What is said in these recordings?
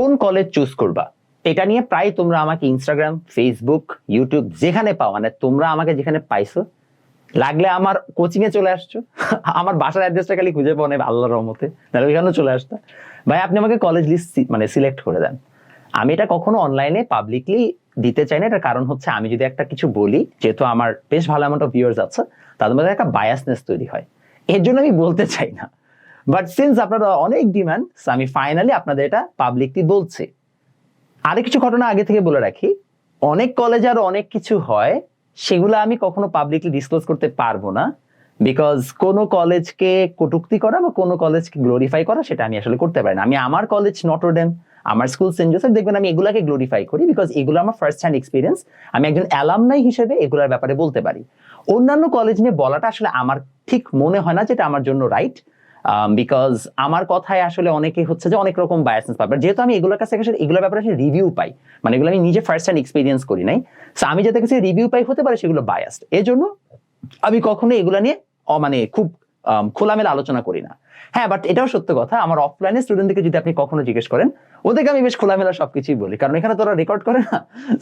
কোন college choose করবা? এটা নিয়ে প্রায় তোমরা আমাকে ইনস্টাগ্রাম ফেসবুক ইউটিউব যেখানে পাও মানে তোমরা আমাকে যেখানে পাইছো, লাগলে আমার কোচিং এ চলে আসছো। আমার বাসার অ্যাড্রেসটা খালি খুঁজে পাও না আল্লাহর রহমতে। নাহলে ওইখানেও চলে আসতো। ভাই, আপনি আমাকে কলেজ লিস্ট মানে সিলেক্ট করে দেন। আমি এটা কখনো অনলাইনে পাবলিকলি দিতে চাই না, এটার কারণ হচ্ছে আমি যদি একটা কিছু বলি, যেহেতু আমার বেশ ভালো অ্যামাউন্ট অফ ভিউয়ার্স আছে, তাদের মধ্যে একটা বায়াসনেস তৈরি হয়। এর জন্য আমি বলতে চাই না। বাট সিন্স আপনারা অনেক ডিমান্ড আমি ফাইনালি আপনাদের এটা পাবলিকলি বলছি। আরেক কিছু ঘটনা আগে থেকে বলে রাখি। অনেক কলেজে আরও অনেক কিছু হয়, সেগুলো আমি কখনো পাবলিকলি ডিসক্লোজ করতে পারব না। বিকজ কোনো কলেজকে কটুক্তি করা বা কোনো কলেজকে গ্লোরিফাই করা, সেটা আমি আসলে করতে পারি না। আমি আমার কলেজ নটরডেম আমার স্কুল সেন্ট জোসেফ দেখবেন আমি এগুলাকে গ্লোরিফাই করি বিকজ এগুলো আমার ফার্স্ট হ্যান্ড এক্সপিরিয়েন্স আমি একজন অ্যালামনাই হিসেবে এগুলোর ব্যাপারে বলতে পারি। অন্যান্য কলেজ নিয়ে বলাটা আসলে আমার ঠিক মনে হয় না যেটা আমার জন্য রাইট বিকজ আমার কথায় আসলে অনেকে হচ্ছে যে অনেক রকম বায়াসনেস পাবে যেহেতু আমি এগুলোর কাছে এগুলোর ব্যাপারে রিভিউ পাই। মানে এগুলো আমি নিজে ফার্স্ট হ্যান্ড এক্সপিরিয়েন্স করি নাই। সো আমি যাদের কাছে রিভিউ পাই হতে পারে সেগুলো বায়াসড এই জন্য আমি কখনো এগুলো নিয়ে মানে খুব আম, খোলামেলা আলোচনা করি না। হ্যাঁ বাট এটাও সত্য কথা আমার অফলাইনে স্টুডেন্টদেরকে যদি আপনি কখনো জিজ্ঞেস করেন ওদেরকে আমি বেশ খোলামেলা সবকিছুই বলি। কারণ এখানে তোরা রেকর্ড করে না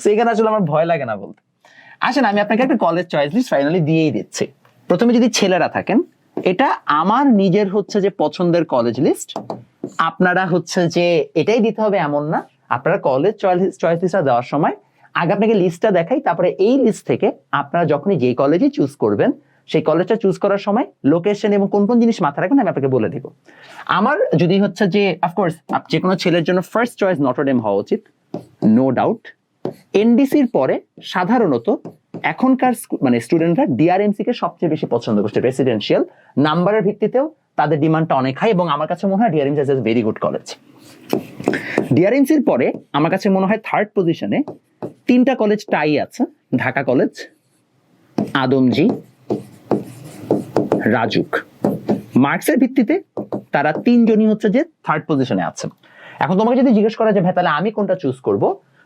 সেখানে আসলে আমার ভয় লাগে না বলতে। আসেন আমি আপনাকে একটা কলেজ চয়েস লিস্ট ফাইনালি দিয়েই দিচ্ছি। প্রথমে যদি ছেলেরা থাকেন এটা আমার নিজের হচ্ছে যে পছন্দের কলেজ লিস্ট আপনারা হচ্ছে যে এটাই দিতে হবে এমন না। আপনারা কলেজ চয়েস লিস্টটা দেওয়ার সময় আগে আপনাকে লিস্টটা দেখাই, তারপরে এই লিস্ট থেকে আপনারা যখনই যে কলেজই চুজ করবেন, সেই কলেজটা চুজ করার সময় লোকেশন এবং কোন কোন জিনিস মাথায় রাখবেন আমি আপনাকে বলে দিব। আমার যদি হচ্ছে যে অফকোর্স যে কোনো ছেলের জন্য ফার্স্ট চয়েস নটরডেম হওয়া উচিত নো ডাউট এনডিসির পরে সাধারণত এখনকার মানে স্টুডেন্টরা ডিআরএমসি কে সবচেয়ে বেশি পছন্দ করছে রেসিডেন্সিয়াল নাম্বারের ভিত্তিতেও তাদের ডিমান্ডটা অনেক হাই এবং আমার কাছে মনে হয় DRMC is very good college ডিআরএমসির পরে আমার কাছে মনে হয় থার্ড পজিশনে তিনটা কলেজ টাই আছে, ঢাকা কলেজ আদমজি, রাজুক। মার্কসের ভিত্তিতে তারা তিনজনই হচ্ছে যে থার্ড পজিশনে আছেন। এখন তোমাকে যদি জিজ্ঞেস করা যে ভাই, তাহলে আমি কোনটা চুজ করব?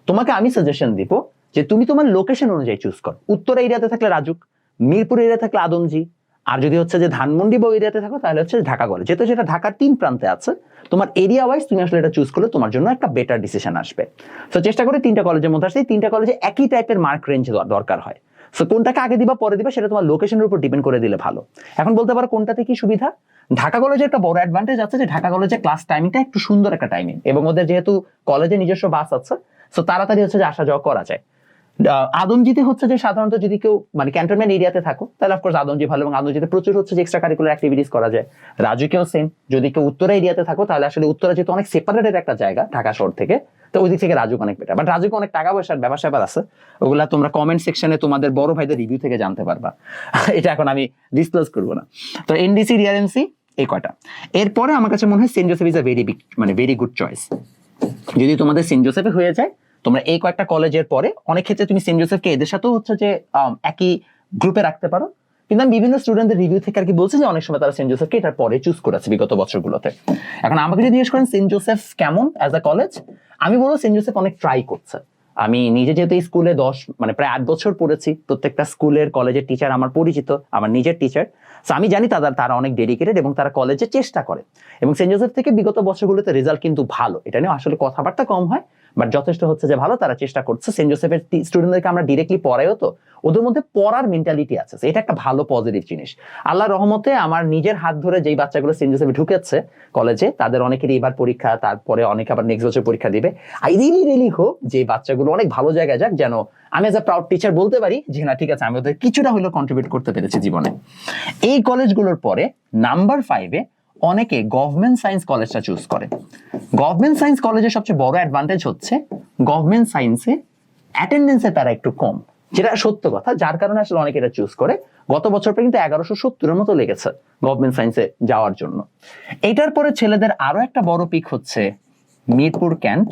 তোমাকে আমি সাজেশন দিব যে তুমি তোমার লোকেশন অনুযায়ী চুজ করো। উত্তর এরিয়াতে থাকলে রাজুক, মিরপুর এরিয়া থাকলে আদমজি, আর যদি হচ্ছে যে ধানমন্ডি বা এরিয়াতে থাকো, তাহলে হচ্ছে ঢাকা কলেজ যেহেতু সেটা ঢাকার তিন প্রান্তে আছে, তোমার এরিয়া ওয়াইজ তুমি আসলে এটা চুজ করলে তোমার জন্য একটা বেটার ডিসিশন আসবে। তো চেষ্টা করে তিনটা কলেজের মধ্যে এই তিনটা কলেজে একই টাইপের মার্ক রেঞ্জ দরকার হয়। সো কোনটাকে আগে দিবা, পরে দিবা, সেটা তোমার লোকেশনের উপর ডিপেন্ড করে দিলে ভালো। এখন বলতে পারো কোনটাতে কি সুবিধা? ঢাকা কলেজে একটা বড় অ্যাডভান্টেজ আছে যে ঢাকা কলেজে ক্লাস টাইমিংটা একটু সুন্দর একটা টাইমিং এবং ওদের যেহেতু কলেজে নিজস্ব বাস আছে সো তাড়াতাড়ি হচ্ছে যে আসা যাওয়া করা যায়। আদমজিতে হচ্ছে যে সাধারণত যদি কেউ মানে ক্যান্টনমেন্ট এরিয়াতে থাকো, তাহলে অফকোর্স আদমজি ভালো এবং আদমজিতে প্রচুর হচ্ছে যে এক্সট্রা কারিকুলার অ্যাক্টিভিটিস করা যায়। রাজুকেও সেম যদি কেউ উত্তরা এরিয়াতে থাকো, তাহলে আসলে উত্তরা যেহেতু অনেক সেপারেটেড একটা জায়গা, ঢাকা শহর থেকে, তো ওই দিক থেকে রাজুক অনেক বেটার বাট রাজুকে অনেক টাকা পয়সার ব্যাপার স্যাপার আছে। ওগুলা তোমরা কমেন্ট সেকশনে তোমাদের বড় ভাইদের রিভিউ থেকে জানতে পারবা। এটা এখন আমি ডিসক্লোজ করব না। তো এনডিসি ডিআরএমসি এই কয়টা। এরপরে আমার কাছে মনে হয় Saint Joseph is a very big মানে ভেরি গুড চয়েস যদি তোমাদের সেন্ট জোসেফে হয়ে যায় তোমরা এই কয়েকটা কলেজের পরে অনেক ক্ষেত্রে তুমি সেন্ট জোসেফকে এদের সাথেও হচ্ছে যে একই গ্রুপে রাখতে পারো। কিন্তু আমি বিভিন্ন স্টুডেন্টদের রিভিউ থেকে আর কি বলছি যে, অনেক সময় তারা সেন্ট জোসেফকে এটার পরে চুজ করেছে বিগত বছরগুলোতে। এখন আমাকে যদি জিজ্ঞেস করেন সেন্ট জোসেফ কেমন অ্যাজ আ কলেজ আমি বলব সেন্ট জোসেফ অনেক ট্রাই করছে। আমি নিজে যেহেতু স্কুলে দশ মানে প্রায় আট বছর পড়েছি, প্রত্যেকটা স্কুলের কলেজের টিচার আমার পরিচিত, আমার নিজের টিচার আমি জানি তারা তারা অনেক ডেডিকেটেড এবং তারা কলেজে চেষ্টা করে। এবং সেন্ট জোসেফ থেকে বিগত বছরগুলোতে রেজাল্ট কিন্তু ভালো। এটা নিয়ে আসলে কথাবার্তা কম হয়। বাট যথেষ্ট হচ্ছে যে ভালো, তারা চেষ্টা করছে। সেন্ট জোসেফের স্টুডেন্টদেরকে আমরা ডিরেক্টলি পড়াইও তো, ওদের মধ্যে পড়ার মেন্টালিটি আছে। এটা একটা ভালো পজিটিভ জিনিস। আল্লাহ রহমতে আমার নিজের হাত ধরে যেই বাচ্চাগুলো সেন্ট জোসেফে ঢুকেছে কলেজে তাদের অনেকেরই এবার পরীক্ষা, তারপরে অনেকে আবার নেক্সট বছর পরীক্ষা দিবে। আই রিলি রিলি হোপ যে বাচ্চাগুলো অনেক ভালো জায়গায় যাক, যেন আমি এজ আ প্রাউড টিচার বলতে পারি যে, না, ঠিক আছে, আমি ওদের কিছুটা হলেও কন্ট্রিবিউট করতে পেরেছি জীবনে। এই কলেজগুলোর পরে নাম্বার ফাইভে অনেকে গভর্নমেন্ট সায়েন্স কলেজটা চুজ করে। গভর্নমেন্ট সায়েন্স কলেজের সবচেয়ে বড় অ্যাডভান্টেজ হচ্ছে গভর্নমেন্ট সায়েন্সে অ্যাটেন্ডেন্সে তারা একটু কম, যেটা সত্য কথা, যার কারণে আসলে অনেকে এটা চুজ করে। গত বছর কিন্তু এগারোশো সত্তরের মতো লেগেছে গভর্নমেন্ট সায়েন্সে যাওয়ার জন্য। এটার পরে ছেলেদের আরও একটা বড় পিক হচ্ছে Mirpur cant.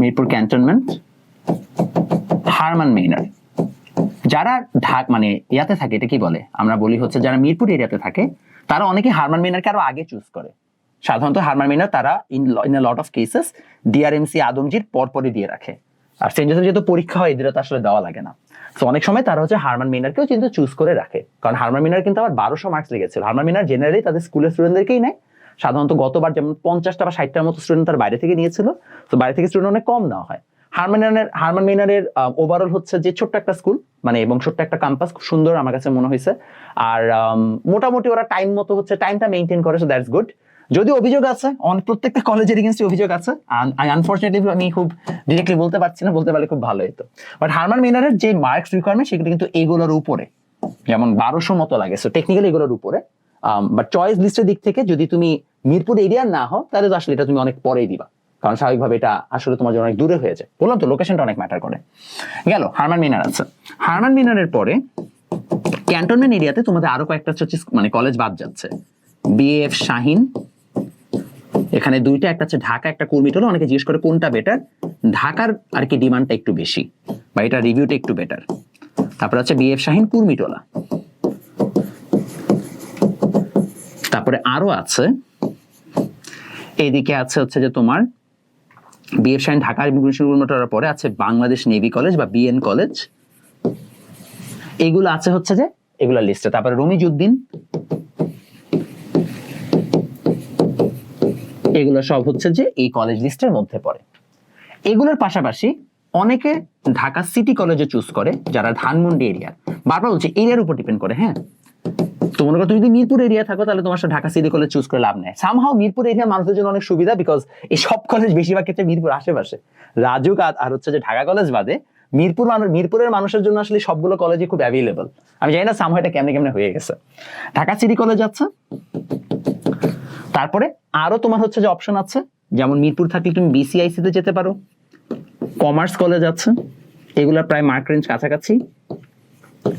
Mirpur cantonment, Hermann Gmeiner. যারা ঢাক মানে ইয়াতে থাকে, এটা কি বলে? আমরা বলি হচ্ছে যারা মিরপুর এরিয়াতে থাকে, তারা অনেকে হারমান মিনারকে আরও আগে চুজ করে। সাধারণত হারমান মিনার তারা in in lot of cases DRMC আদমজির পরপরই দিয়ে রাখে। আর সেন্ট জোসেফ যেহেতু পরীক্ষা হয়, এদের তো আসলে দেওয়া লাগে না। তো অনেক সময় তারা হচ্ছে হারমান মিনারকেও কিন্তু চুজ করে রাখে। কারণ হারমান মিনার কিন্তু আবার বারোশো মার্কস লেগেছিল। হারমান মিনার জেনারেলি তাদের স্কুলের স্টুডেন্টদেরকেই নেয়। সাধারণত গতবার যেমন পঞ্চাশটা বা ষাটটার মতো স্টুডেন্ট তার বাইরে থেকে নিয়েছিল। তো বাইরে থেকে স্টুডেন্ট অনেক কম নেওয়া হয়। হারমানের হারমান মিনারের ওভারঅল হচ্ছে যে ছোট্ট একটা স্কুল মানে এবং ছোট্ট একটা ক্যাম্পাস খুব সুন্দর আমার কাছে মনে হয়েছে। আর মোটামুটি ওরা টাইম মতো হচ্ছে টাইমটা মেনটেন করে সো দ্যাটস গুড যদি অভিযোগ আছে অন প্রত্যেকটা কলেজের এগেন্সে অভিযোগ আছে আনফর্চুনেটলি আমি খুব ডিরেক্টলি বলতে পারছি না, বলতে পারলে খুব ভালো হতো বাট হারমান মিনারের যে মার্কস রিকোয়ারমেন্ট সেগুলো কিন্তু এগুলোর উপরে। যেমন বারোশো মতো লাগে সো টেকনিক্যালি এগুলোর উপরে। বাট চয়েস লিস্টের দিক থেকে যদি তুমি মিরপুর এরিয়ার না হও, তাহলে আসলে এটা তুমি অনেক পরেই দিবা। কারণ স্বাভাবিকভাবে এটা আসলে তোমার জন্য অনেক দূরে হয়ে যায়। বললাম তো লোকেশনটা অনেক ম্যাটার করে। গেল হারমান মিনার আছে হারমান মিনারের পরে ক্যান্টনমেন্ট এরিয়াতে তোমাদের আরও কয়েকটা হচ্ছে মানে কলেজ বাদ যাচ্ছে। বিএফ শাহিন এখানে দুইটা, একটা হচ্ছে ঢাকা, একটা কুর্মিটোলা। অনেকে জিজ্ঞেস করে কোনটা বেটার ঢাকার আর কি ডিমান্ডটা একটু বেশি, বা এটা রিভিউটা একটু বেটার তারপরে হচ্ছে বিএফ শাহিন কুর্মিটোলা। তারপরে আরও আছে এইদিকে আছে হচ্ছে যে তোমার বিএফ শাহিন ঢাকা কুর্মিটোলার পরে আছে বাংলাদেশ নেভি কলেজ বা বিএন কলেজ এগুলো আছে হচ্ছে যে এগুলা লিস্টে তারপরে রমিজউদ্দিন এগুলো সব হচ্ছে যে এই কলেজ লিস্টের মধ্যে পড়ে। এগুলোর পাশাপাশি অনেকে ঢাকা সিটি কলেজে চুজ করে, যারা ধানমন্ডি এরিয়ার বারবার বলছে এরিয়ার উপর ডিপেন্ড করে হ্যাঁ? তো মনে করো তুমি যদি মিরপুর এরিয়া থাকো, তাহলে তোমার সাথে ঢাকা সিটি কলেজ চুজ করে লাভ নেই। সামহাও মিরপুর এরিয়ার মানুষদের জন্য অনেক সুবিধা বিকজ এই সব কলেজ বেশিরভাগ ক্ষেত্রে মিরপুর আশেপাশে। রাজুক আর- হচ্ছে যে ঢাকা কলেজ বাদে, মিরপুর মিরপুরের মানুষের জন্য আসলে সবগুলো কলেজই খুব অ্যাভেলেবল আমি জানি না সামহাও এটা কেমনে কেমনে হয়ে গেছে। ঢাকা সিটি কলেজ আছে। তারপরে আরও তোমার হচ্ছে যে অপশন আছে, যেমন মিরপুর থাকলে তুমি বিসিআইসি তে যেতে পারো। কমার্স কলেজ আছে। এগুলা প্রায় মার্ক রেঞ্জ কাছাকাছি।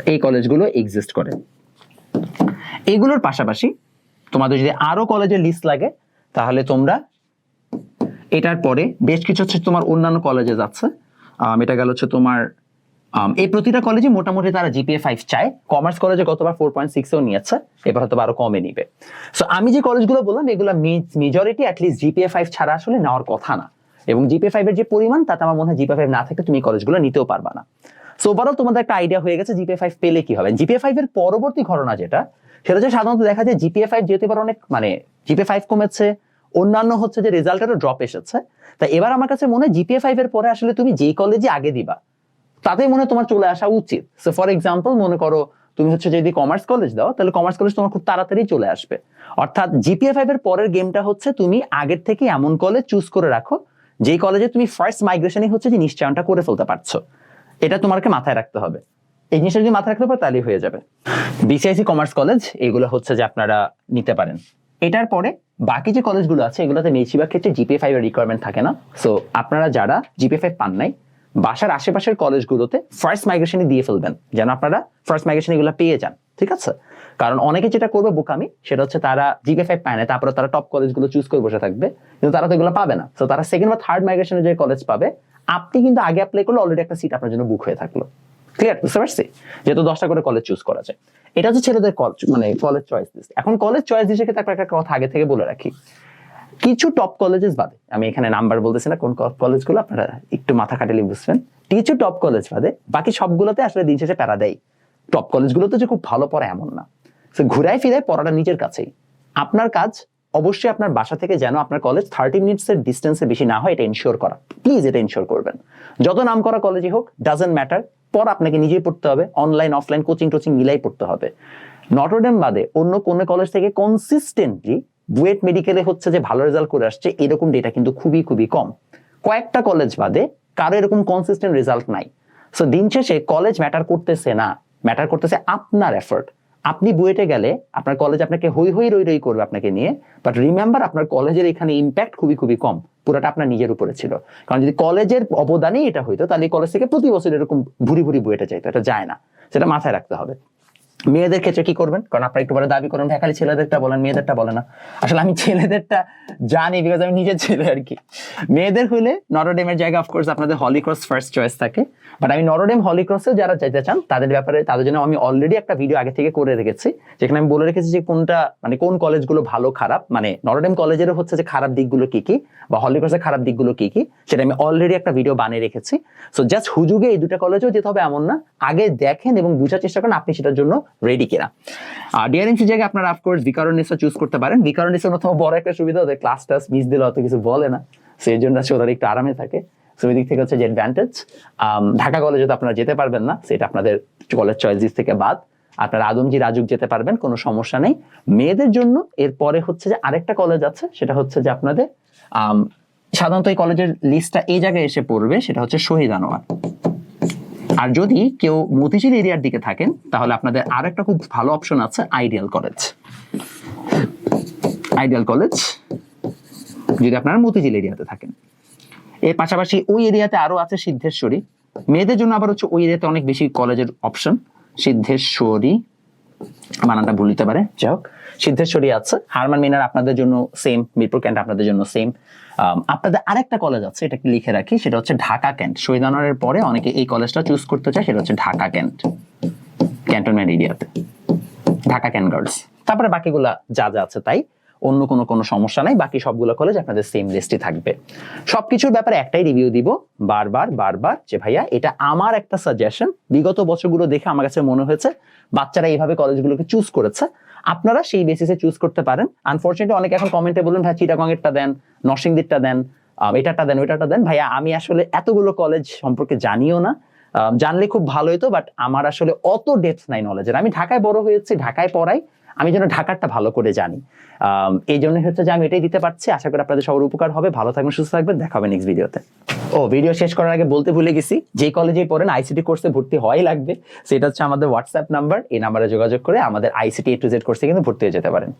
এই কলেজগুলো এক্সিস্ট করে। এগুলোর পাশাপাশি তোমাদের যদি আরও কলেজের লিস্ট লাগে, তাহলে তোমরা এটার পরে বেশ কিছু হচ্ছে তোমার অন্যান্য কলেজে যাচ্ছে। এটা গেল হচ্ছে তোমার এই প্রতিটা কলেজে মোটামুটি তারা জিপিএ ফাইভ চায়। কমার্স কলেজে গতবার ফোর পয়েন্ট সিক্সও নিয়েছে, এবার হয়তো আরও কমে নিবে। সো আমি যে কলেজগুলো বললাম, এগুলো মেজরিটি অ্যাটলিস্ট জিপিএ ফাইভ ছাড়া আসলে নেওয়ার কথা না। এবং জিপিএ ফাইভ এর যে পরিমাণ, তাতে আমার মনে হয় জিপিএ ফাইভ না থাকলে তুমি কলেজগুলো নিতেও পারবা না। সো ওভারঅল তোমাদের একটা আইডিয়া হয়ে গেছে জিপিএ ফাইভ পেলে কি হবে। জিপিএ ফাইভ এর পরবর্তী ঘটনা যেটা সেটা হচ্ছে সাধারণত দেখা যায় জিপিএ ফাইভ যেহেতু এবার অনেক মানে জিপিএ ফাইভ কমেছে। অন্যান্য হচ্ছে যে রেজাল্টেরও ড্রপ এসেছে। তা এবার আমার কাছে মনে হয় জিপিএ ফাইভ এর পরে আসলে তুমি যেই কলেজে আগে দিবা, তাতে মনে তোমার চলে আসা উচিত। সো ফর এক্সাম্পল মনে করো তুমি হচ্ছে যদি কমার্স কলেজ দাও, তাহলে কমার্স কলেজ তোমার খুব তাড়াতাড়ি চলে আসবে। অর্থাৎ জিপিএ ফাইভ এর পরের গেমটা হচ্ছে তুমি আগের থেকে এমন কলেজ চুজ করে রাখো, যেই কলেজে তুমি ফার্স্ট মাইগ্রেশনে হচ্ছে যে নিশ্চয়নটা করে ফেলতে পারছ। এটা তোমাকে মাথায় রাখতে হবে। এই জিনিসটা যদি মাথায় রাখতে পারো তাহলেই হয়ে যাবে। বিসিআইসি কমার্স কলেজ এগুলো হচ্ছে যে আপনারা নিতে পারেন। এটার পরে বাকি যে কলেজগুলো আছে, এগুলোতে বেশিরভাগ ক্ষেত্রে জিপিএ ফাইভ এর রিকোয়ারমেন্ট থাকে না। সো আপনারা যারা জিপিএ ফাইভ পান নাই, বাসার আশেপাশের কলেজগুলোতে ফার্স্ট মাইগ্রেশনে দিয়ে ফেলবেন, যেন আপনারা ফার্স্ট মাইগ্রেশন এগুলো পেয়ে যান, ঠিক আছে? কারণ অনেকে যেটা করবে বোকামি, সেটা হচ্ছে তারা জিপিএ ফাইভ পায় না তারপরে তারা টপ কলেজগুলো চুজ করে বসে থাকবে, কিন্তু তারা তো এগুলো পাবে না। তো তারা সেকেন্ড বা থার্ড মাইগ্রেশনে যে কলেজ পাবে, আপনি কিন্তু আগে অ্যাপ্লাই করলে অলরেডি একটা সিট আপনার জন্য বুক হয়ে থাকল। ক্লিয়ার বুঝতে পারছি? যেহেতু দশটা করে কলেজ চুজ করা যায়। এটা হচ্ছে ছেলেদের মানে কলেজ চয়েস লিস্ট এখন কলেজ চয়েস লিস্টের ক্ষেত্রে একটা কথা আগে থেকে বলে রাখি। কিছু টপ কলেজেস বাদে, আমি এখানে নাম্বার বলতেছি না কোন কলেজগুলো আপনারা একটু মাথা কাটালে বুঝবেন। কিছু টপ কলেজ বাদে, বাকি সবগুলোতে আসলে দিন শেষে প্যারা দেয়। টপ কলেজগুলোতে যে খুব ভালো পড়ে এমন না। তো ঘুরায় ফিরায় পড়াটা নিজের কাছেই। আপনার কাজ অবশ্যই আপনার বাসা থেকে যেন আপনার কলেজ থার্টি মিনিটস এর ডিস্টেন্সে বেশি না হয়, এটা ইনশিওর করা। প্লিজ এটা ইনশিওর করবেন। যত নাম করা কলেজই হোক ডাজেন্ট ম্যাটার পর আপনাকে নিজেই পড়তে হবে অনলাইন অফলাইন কোচিং টোচিং মিলাই পড়তে হবে। নটরডেম বাদে অন্য কোনো কলেজ থেকে কনসিস্টেন্টলি বুয়েট মেডিকেলে হচ্ছে যে ভালো রেজাল্ট করে আসছে, এরকম ডেটা কিন্তু খুবই খুবই কম। কয়েকটা কলেজ বাদে কারও এরকম কনসিস্টেন্ট রেজাল্ট নাই। সো দিন শেষে কলেজ ম্যাটার করতেছে না ম্যাটার করতেছে আপনার এফোর্ট আপনি বুয়েটে গেলে আপনার কলেজ আপনাকে হই হই রই রই করবে আপনাকে নিয়ে বাট রিমেম্বার আপনার কলেজের এখানে ইম্প্যাক্ট খুবই খুবই কম। পুরোটা আপনার নিজের উপরে ছিল। কারণ যদি কলেজের অবদানেই এটা হইতো, তাহলে কলেজ থেকে প্রতি বছর এরকম ভুরি ভুরি বুয়েটে চাইতো এটা যায় না। সেটা মাথায় রাখতে হবে। মেয়েদের ক্ষেত্রে কি করবেন? কারণ আপনারা একটু পরে দাবি করেন ভাই খালি ছেলেদেরটা বলেন, মেয়েদেরটা বলে না। আসলে আমি ছেলেদেরটা জানি বিকজ আমি নিজের ছেলে আর কি। মেয়েদের হইলে নরডেমের জায়গায় অফকোর্স আপনাদের হলিক্রস ফার্স্ট চয়েস থাকে। বাট আমি নরডেম হলিক্রসে যারা যেতে চান, তাদের ব্যাপারে, তাদের জন্য আমি অলরেডি একটা ভিডিও আগে থেকে করে রেখেছি, যেখানে আমি বলে রেখেছি যে কোনটা মানে কোন কলেজগুলো ভালো, খারাপ মানে নরডেম কলেজেরও হচ্ছে যে খারাপ দিকগুলো কি কি, বা হলিক্রসের খারাপ দিকগুলো কি কি, সেটা আমি অলরেডি একটা ভিডিও বানিয়ে রেখেছি। সো জাস্ট হুজুগে এই দুটো কলেজেও যেতে হবে এমন না। আগে দেখেন এবং বুঝার চেষ্টা করেন, আপনি সেটার জন্য রেডি কিনা। ডিআরএমসি জায়গায় আপনারা অফকোর্স ভিকারনিসও চুজ করতে পারেন। ভিকারনিসের মতো বড় একটা সুবিধা ওদের ক্লাস টাস মিস দিলে অত কিছু বলে না। সেই জন্য হচ্ছে ওরা একটু আরামে থাকে। সো দিক থেকে হচ্ছে যে অ্যাডভান্টেজ ঢাকা কলেজে তো আপনারা যেতে পারবেন না। সেটা আপনাদের কলেজ চয়েস থেকে বাদ। আপনারা আদমজি রাজুক যেতে পারবেন কোনো সমস্যা নেই। মেয়েদের জন্য এরপরে হচ্ছে যে আরেকটা কলেজ আছে সেটা হচ্ছে যে আপনাদের আম, সাধারণত এই কলেজের লিস্টটা এই জায়গায় এসে পড়বে সেটা হচ্ছে শহীদ আনোয়ার। আর যদি কেউ মতিঝিল এরিয়ার দিকে থাকেন, তাহলে আপনাদের আর একটা খুব ভালো অপশন আছে আইডিয়াল কলেজ আইডিয়াল কলেজ যদি আপনারা মতিঝিল এরিয়াতে থাকেন। এর পাশাপাশি ওই এরিয়াতে আরও আছে সিদ্ধেশ্বরী। মেয়েদের জন্য আবার হচ্ছে ওই এরিয়াতে অনেক বেশি কলেজের অপশন সিদ্ধেশ্বরী। মানানটা ভুল দিতে পারে। যাই হোক, সিদ্ধেশ্বরী আছে। হারমান মিনার আপনাদের জন্য সেম মিরপুর ক্যান্ট আপনাদের জন্য সেম আপনাদের আরেকটা কলেজ আছে, এটাকে লিখে রাখি, সেটা হচ্ছে ঢাকা ক্যান্ট শহীদ আনোয়ারের পরে অনেকে এই কলেজটা চুজ করতে চায়, সেটা হচ্ছে ঢাকা ক্যান্ট ক্যান্টনমেন্ট এরিয়াতে ঢাকা ক্যান্ট গার্লস তারপরে বাকিগুলা যা যা আছে তাই। অন্য কোনো কোনো সমস্যা নাই, বাকি সবগুলো কলেজ আপনাদের সেম লিস্টে থাকবে। সবকিছুর ব্যাপারে একটাই রিভিউ দিব, বারবার বারবার, যে ভাইয়া, এটা আমার একটা সাজেশন বিগত বছরগুলো দেখে আমার কাছে মনে হয়েছে, বাচ্চারা এইভাবে কলেজগুলোকে চুজ করেছে। আপনারা সেই বেসিসে চুজ করতে পারেন। আনফর্চুনেটলি অনেকে এখন কমেন্টে বলুন ভাই চিটাগংয়েরটা দেন নরসিংদীরটা দেন এটাটা দেন ওইটাটা দেন। ভাইয়া, আমি আসলে এতগুলো কলেজ সম্পর্কে জানিও না। জানলে খুব ভালো হতো বাট আমার আসলে অত ডেপথ নাই নলেজের আমি ঢাকায় বড় হয়েছি, ঢাকায় পড়াই। আমি যেন ঢাকারটা ভালো করে জানি। এই জন্য হচ্ছে যে আমি এটাই দিতে পারছি। আশা করি আপনাদের সবার উপকার হবে। ভালো থাকবেন, সুস্থ থাকবেন। দেখা হবে নেক্সট ভিডিওতে ও ভিডিও শেষ করার আগে বলতে ভুলে গেছি, যে কলেজে পড়েন আইসিটি কোর্সে ভর্তি হওয়াই লাগবে। সেটা হচ্ছে আমাদের হোয়াটসঅ্যাপ নাম্বার এই নাম্বারে যোগাযোগ করে আমাদের আইসিটি এ টু জেড কোর্সে কিন্তু ভর্তি হয়ে যেতে পারেন।